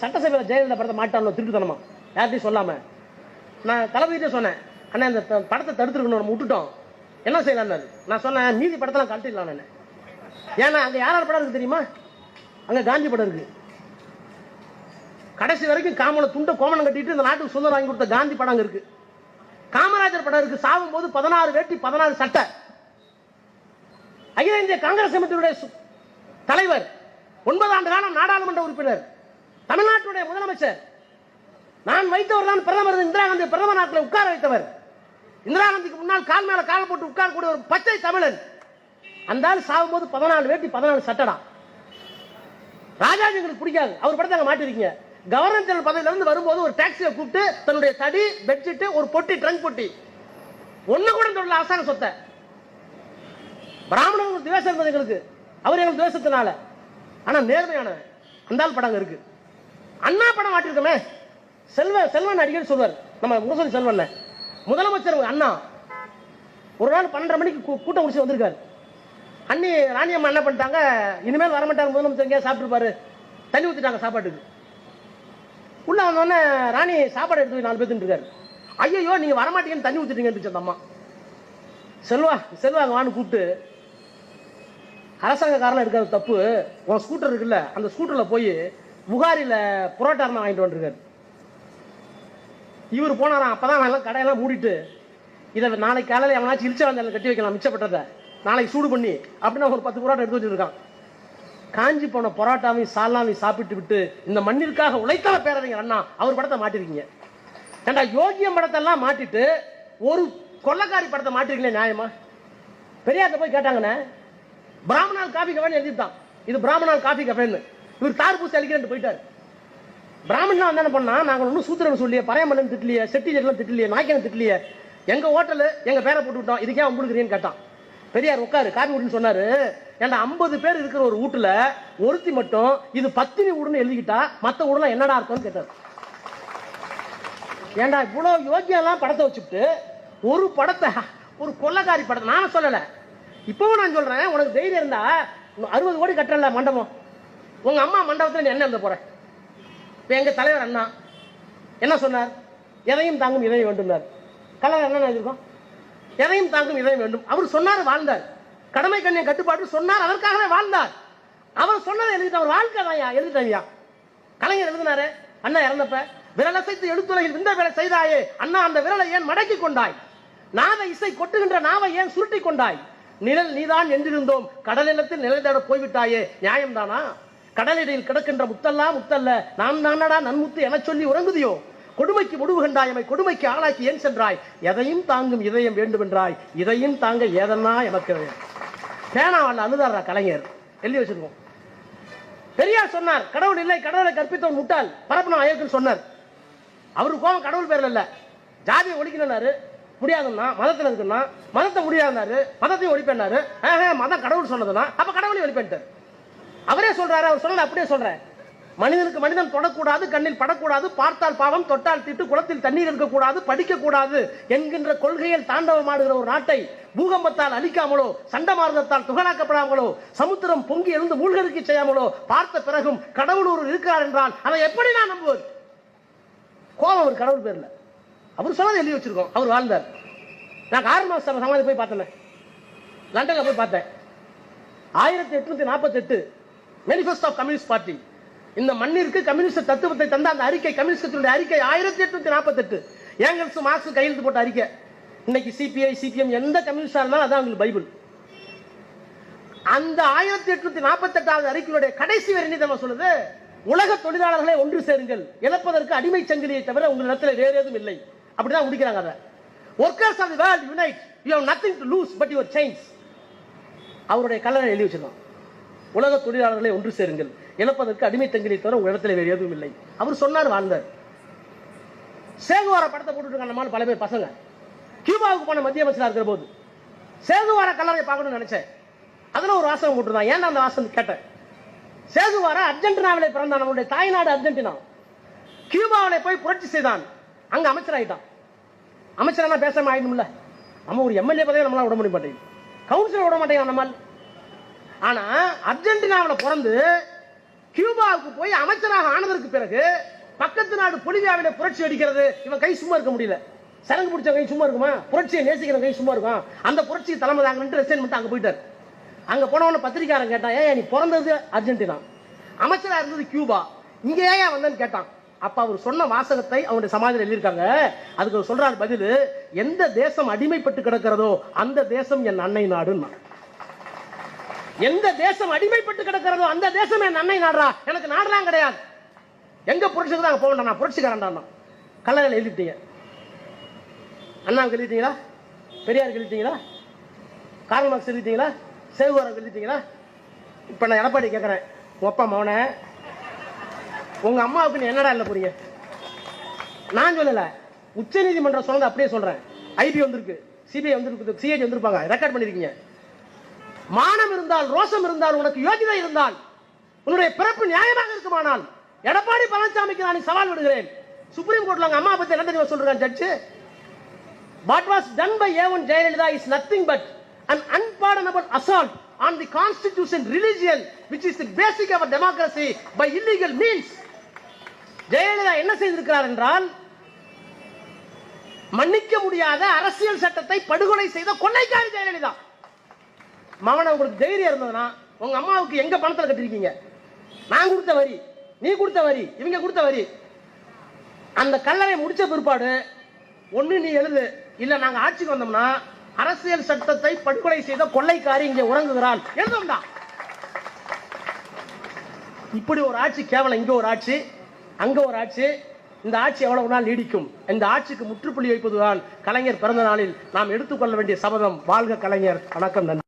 சட்டசபையில் ஜெயலலிதா படத்தை மாட்டானோ திருட்டுத்தனமா? யார்கிட்டையும் சொல்லாம. நான் தளபதியிட்டே சொன்னேன். ஆனால் இந்த படத்தை தடுத்துருக்கணும் நம்ம விட்டுட்டோம். என்ன செய்யலான்னு நான் சொன்னேன் மீதி படத்தெல்லாம் கழட்டிடலாம் நான் ஏன்னா அங்கே யார் யார் படம் இருக்குது தெரியுமா? அங்கே காந்தி படம் இருக்கு. கடைசி வரைக்கும் காமனை துண்டை கோமனம் கட்டிட்டு இந்த நாட்டுக்கு சுதந்திரம் வாங்கி கொடுத்த காந்தி படம் அங்கே இருக்கு. காமராஜர் படம் இருக்கு. சாகும் போது பதினாறு வேட்டி பதினாறு சட்டை. அகில இந்திய காங்கிரஸ் கமிட்டியுடைய தலைவர். ஒன்பது ஆண்டு காலம் நாடாளுமன்ற உறுப்பினர். தமிழ்நாட்டுடைய முதலமைச்சர். நான் வைத்தவர் தான் பிரதமர் இந்திரா காந்தி பிரதமர் நாட்டில் உட்கார வைத்தவர். இந்திரா காந்திக்கு முன்னால் கால் மேல கால போட்டு உட்காரக்கூடிய ஒரு பச்சை தமிழன். அந்த ஆள் சாகும்போது பதினாலு வேட்டி பதினாலு சட்டடா. ராஜாஜி எங்களுக்கு பிடிக்காது. அவர் படத்தை அங்கே மாட்டிருக்கீங்க. கவர்னர் ஜெனரல் பதவியிலிருந்து வரும்போது ஒரு டாக்ஸியை கூப்பிட்டு தன்னுடைய தடி பெட்ஷீட் ஒரு பொட்டி ட்ரங்க் பொட்டி. ஒன்று கூட தொடர்ல அரசாங்க சொத்தை. பிராமணர்கள் துவேசம் இருந்தது எங்களுக்கு. அவர் எங்களுக்கு துவேசத்தினால ஆனால் நேர்மையான அந்தால் படம் இருக்கு. அண்ணா படம் மாட்டிருக்கோமே செல்வ செல்வன் அடிக்கடி சொல்வார். நம்ம முரசொலி செல்வன் முதலமைச்சர் உங்க அண்ணா. ஒரு நாள் பன்னெண்டரை மணிக்கு கூ- கூட்டம் முடிச்சு வந்திருக்காரு. அண்ணி ராணி அம்மா என்ன பண்ணிட்டாங்க? இனிமேல் வரமாட்டாங்க முதலமைச்சர் எங்கேயா சாப்பிட்டுருப்பாரு. தண்ணி ஊத்திட்டாங்க சாப்பாட்டுக்கு. உள்ள வந்தோடனே ராணி சாப்பாடு எடுத்து போய் நாலு பேர் இருக்காரு. ஐயோ நீங்க வரமாட்டீங்கன்னு தண்ணி ஊற்றிட்டீங்கன்னு அந்த அம்மா. செல்வா செல்வா வான்னு கூப்பிட்டு அரசாங்கக்காரெல்லாம் இருக்காது தப்பு உன் ஸ்கூட்டர் இருக்குல்ல அந்த ஸ்கூட்டர்ல போய் புகாரில் புரோட்டா இருந்தால் வாங்கிட்டு வந்துருக்காரு. இவர் போனாராம் அப்பதான் எல்லாம் கடையெல்லாம் மூடிட்டு இதை நாளைக்கு காலையில் எவனாச்சும் இழிச்ச வந்தாலும் கட்டி வைக்கலாம் மிச்சப்பட்டதை. நாளைக்கு சூடு பண்ணி அப்படின்னு ஒரு பத்து புரோட்டா எடுத்து வச்சிருக்கான். காஞ்சி போன பரோட்டாவையும் சாலாவையும் சாப்பிட்டு விட்டு இந்த மண்ணிற்காக உழைத்தால பேரறிஞர் அண்ணா அவர் படத்தை மாட்டிருக்கீங்க. ஏண்டா யோகியம் படத்தெல்லாம் மாட்டிட்டு ஒரு கொள்ளக்காரி படத்தை மாட்டிருக்கீங்களே நியாயமா? பெரியார்ட்ட போய் கேட்டாங்கண்ணே பிராமணால் காஃபி கஃபேன்னு எழுதிட்டான் இது பிராமணால் காஃபி கஃபேன்னு. இவர் தார் பூசி அழிக்கிறேன் போயிட்டார். பிராமணா என்ன பண்ணா நாங்கள் ஒன்றும் சூத்திரன் சொல்லியே பரையமல்லன் திட்டலையே செட்டி ஜெட்லாம் திட்டலையே நாய்க்கனை திட்டலையே எங்கள் ஹோட்டலு எங்கள் பேரை போட்டு விட்டோம் இதுக்கே உங்களுக்கு கேட்டான். பெரியார் உட்காரு காபி விடுன்னு சொன்னாரு. ஏன்டா ஐம்பது பேர் இருக்கிற ஒரு வீட்டுல ஒருத்தி மட்டும் இது பத்தினி வீடுன்னு எழுதிக்கிட்டா மற்ற வீடுலாம் என்னடா இருக்கும்னு கேட்டார். ஏன்டா இவ்வளோ யோகியெல்லாம் படத்தை வச்சுட்டு ஒரு படத்தை ஒரு கொள்ளக்காரி படத்தை நானும் சொல்லலை. இப்பவும் நான் சொல்கிறேன் உனக்கு தைரியம் இருந்தா அறுபது கோடி கட்டுறல மண்டபம். உங்க அம்மா மண்டபத்தில் நீ என்ன எழுத போற? இப்போ எங்க தலைவர் அண்ணா என்ன சொன்னார்? எதையும் தாங்கும் இதை வேண்டும்னார். கலைஞர் என்ன எழுதிருக்கோம் எதையும் தாங்கும் இதை வேண்டும். அவர் சொன்னார் வாழ்ந்தார். கடமை கண்ணிய கட்டுப்பாடு சொன்னார் அதற்காகவே வாழ்ந்தார். அவர் சொன்னதை எழுதிட்டு அவர் வாழ்க்கை தான் எழுதிட்டாங்க கலைஞர் எழுதினாரு அண்ணா இறந்தப்ப விரலசைத்து எழுத்துலகில் விந்த வேலை செய்தாயே அண்ணா அந்த விரலை ஏன் மடக்கி கொண்டாய்? நாத இசை கொட்டுகின்ற நாவை ஏன் சுருட்டி கொண்டாய்? நிழல் நீதான் என்றிருந்தோம் கடலிலத்தில் நிலை தேட போய்விட்டாயே நியாயம்தானா? கடலிடையில் கிடக்கின்ற முத்தல்லா முத்தல்ல. நான் நானடா நன்முத்து என சொல்லி உறங்குதியோ? கொடுமைக்கு முடிவு கண்டாயமை கொடுமைக்கு ஆளாக்கி ஏன் சென்றாய்? எதையும் தாங்கும் இதயம் வேண்டுமென்றாய். இதையும் தாங்க ஏதன்னா எனக்கு பேனாவால் அழுதாரா கலைஞர். எழுதி வச்சிருக்கோம். பெரியார் சொன்னார் கடவுள் இல்லை கடவுளை கற்பித்தவன் முட்டாள். பரப்பணும் அயோக்கியன் சொன்னார். அவரு கோபம் கடவுள் பேரில் இல்லை ஜாதியை ஒழிக்கணும்னாரு. முடியாதுன்னா மதத்தில் இருக்குன்னா மதத்தை முடியாதுனாரு மதத்தையும் ஒழிப்பேன்னாரு. மதம் கடவுள் சொன்னதுன்னா அப்போ கடவுளையும் ஒழிப்பேன்ட்டார். சொல்றாரு அவர் சொன்னது அப்படியே சொல்றேன். மனிதனுக்கு மனிதன் தொடக்கூடாது கண்ணில் படக்கூடாது பார்த்தால் பாவம் தொட்டால் திட்டு குளத்தில் தண்ணீர் இருக்கக்கூடாது படிக்கக்கூடாது என்கின்ற கொள்கையில் தாண்டவமாடுகிற ஒரு நாட்டை பூகம்பத்தால் அழிக்காமலோ சண்டமாரதத்தால் துகளாக்கப்படாமலோ சமுத்திரம் பொங்கி எழுந்து மூழ்கடிக்க செய்யாமலோ பார்த்த பிறகும் கடவுள் ஒரு இருக்கிறார் என்றால் அதை எப்படி நான் நம்புவது? கோபம் அவர் கடவுள் பேர்ல. அவர் சொன்னதை எழுதி வச்சிருக்கோம். அவர் வாழ்ந்தார். நான் காரணம் சமாதி போய் பார்த்தேன். லண்டன்ல போய் பார்த்தேன். ஆயிரத்தி எட்நூத்தி நாற்பத்தி எட்டு மேனிஃபெஸ்டோ ஆஃப் கம்யூனிஸ்ட் பார்ட்டி இந்த மண்ணிற்கு கம்யூனிஸ்ட் தத்துவத்தை தந்த அந்த அறிக்கை கம்யூனிஸ்டத்தினுடைய அறிக்கை ஆயிரத்தி எட்நூத்தி நாற்பத்தெட்டு ஏங்கல்ஸ் மார்க்ஸ் கையெழுத்து போட்ட அறிக்கை. இன்னைக்கு சிபிஐ சிபிஎம் எந்த கம்யூனிஸ்டா இருந்தாலும் அதான் உங்களுக்கு பைபிள். அந்த ஆயிரத்தி எட்நூத்தி நாற்பத்தி எட்டாவது அறிக்கையுடைய கடைசி வரை என்ன சொல்லுது? உலக தொழிலாளர்களை ஒன்று சேருங்கள். இழப்பதற்கு அடிமை சங்கிலியை தவிர உங்களிடத்தில் வேறு எதுவும் இல்லை. அப்படிதான் முடிக்கிறாங்க அதை. Workers of the world unite you have nothing to lose but your change அவருடைய கலரை எழுதி வச்சிருந்தோம் உலக தொழிலாளர்களை ஒன்று சேருங்கள். இழப்பதற்கு அடிமை தங்கிலை தவிர உங்க இடத்துல வேறு எதுவும் இல்லை. அவர் சொன்னார் வாழ்ந்தார் சேகுவார படத்தை போட்டுருக்காங்க பல பேர் பசங்க. கியூபாவுக்கு போன மத்திய அமைச்சராக இருக்கிற போது சேகுவார கல்லறை பார்க்கணும்னு நினைச்சேன். அதில் ஒரு வாசகம் போட்டுருந்தான். ஏன்னா அந்த வாசகம் கேட்டேன்? சேகுவார அர்ஜென்டினாவிலே பிறந்தான். நம்மளுடைய தாய்நாடு அர்ஜென்டினா. கியூபாவிலே போய் புரட்சி செய்தான். அங்க அமைச்சராயிட்டான். அமைச்சரானா பேசாமல் ஆயிடும்ல? நம்ம ஒரு எம்எல்ஏ பதவியை நம்மளால விட முடிய மாட்டேங்குது. கவுன்சிலர் விட மாட்டேங்க நம்மால். ஆனா அர்ஜென்டினாவில் பிறந்து கியூபாவுக்கு போய் அமைச்சராக ஆனதற்கு பிறகு பக்கத்து நாடு பொலிவியாவில புரட்சி அடிக்கிறது. இவன் கை சும்மா இருக்க முடியல. சரங்கு பிடிச்ச கை சும்மா இருக்குமா? புரட்சியை நேசிக்கிற கை சும்மா இருக்கும் அந்த புரட்சிக்கு தலைமை தாங்கன்ட்டு ரெசைன் பண்ணிட்டு அங்க போயிட்டார். அங்க போனவன பத்திரிக்காரன் கேட்டான் ஏன் நீ பிறந்தது அர்ஜென்டினா. அமைச்சரா இருந்தது கியூபா. இங்க ஏன் வந்தேன்னு கேட்டான். அப்ப அவர் சொன்ன வாசகத்தை அவனுடைய சமாதியில் எழுதியிருக்காங்க. அதுக்கு அவர் சொல்றாரு பதில் எந்த தேசம் அடிமைப்பட்டு கிடக்கிறதோ அந்த தேசம் என் அன்னை நாடுன்னு. எந்த தேசம் அடிமைப்பட்டு கிடக்கிறதோ அந்த தேசம் என் நாடுறா. எனக்கு நாடுலாம் கிடையாது. எங்க புரட்சிக்கு தான் போக வேண்டாம். நான் புரட்சிக்காரன் கல்லறையில் எழுதிட்டீங்க. அண்ணாவுக்கு எழுதிட்டீங்களா? பெரியாருக்கு எழுதிட்டீங்களா? Karl Marx எழுதிட்டீங்களா? சேகுவாரம் எழுதிட்டீங்களா? இப்போ நான் எடப்பாடி கேட்குறேன் ஒப்ப அப்பா உங்கள் அம்மாவுக்கு நீ என்னடா இல்லை போறீங்க நான் சொல்லலை. உச்சநீதிமன்றம் சொன்னது அப்படியே சொல்கிறேன் ஐபி வந்திருக்கு. சிபிஐ வந்திருக்கு சிஏஜி வந்திருப்பாங்க. ரெக்கார்ட் பண்ணியிருக்கீங்க மானம் இருந்தால் ரோஷம் இருந்தால் உனக்கு யோகிதை இருந்தால் உன்னுடைய பிறப்பு நியாயமாக இருக்குமானால் எடப்பாடி பழனிசாமிக்கு நான் சவால் விடுகிறேன். சுப்ரீம் கோர்ட்ல அம்மா பத்தி என்ன தெரியும் சொல்றாங்க judge what was done by even Jayalalithaa is nothing but an unpardonable assault on the constitution religion which is the basic of democracy by illegal means Jayalalithaa என்ன செய்திருக்கிறார் என்றால் மன்னிக்க முடியாத அரசியல் சட்டத்தை படுகொலை செய்த கொள்ளைக்காரி ஜெயலலிதா. மகன உங்களுக்கு தைரியம் இருந்ததுன்னா உங்க அம்மாவுக்கு எங்க பணத்தில் கட்டிருக்கீங்க? நான் கொடுத்த வரி நீ கொடுத்த வரி இவங்க கொடுத்த வரி. அந்த கல்லறை முடிச்ச பிற்பாடு ஒண்ணு நீ எழுது. இல்ல நாங்க ஆட்சிக்கு வந்தோம்னா அரசியல் சட்டத்தை படுகொலை செய்த கொள்ளைக்காரி இங்கே உறங்குகிறாள். எழுதோம்டா இப்படி ஒரு ஆட்சி கேவலம் இங்க ஒரு ஆட்சி அங்க ஒரு ஆட்சி. இந்த ஆட்சி எவ்வளவு நாள் நீடிக்கும்? இந்த ஆட்சிக்கு முற்றுப்புள்ளி வைப்பதுதான் கலைஞர் பிறந்த நாளில் நாம் எடுத்துக்கொள்ள வேண்டிய சபதம். வாழ்க கலைஞர். வணக்கம் நன்றி.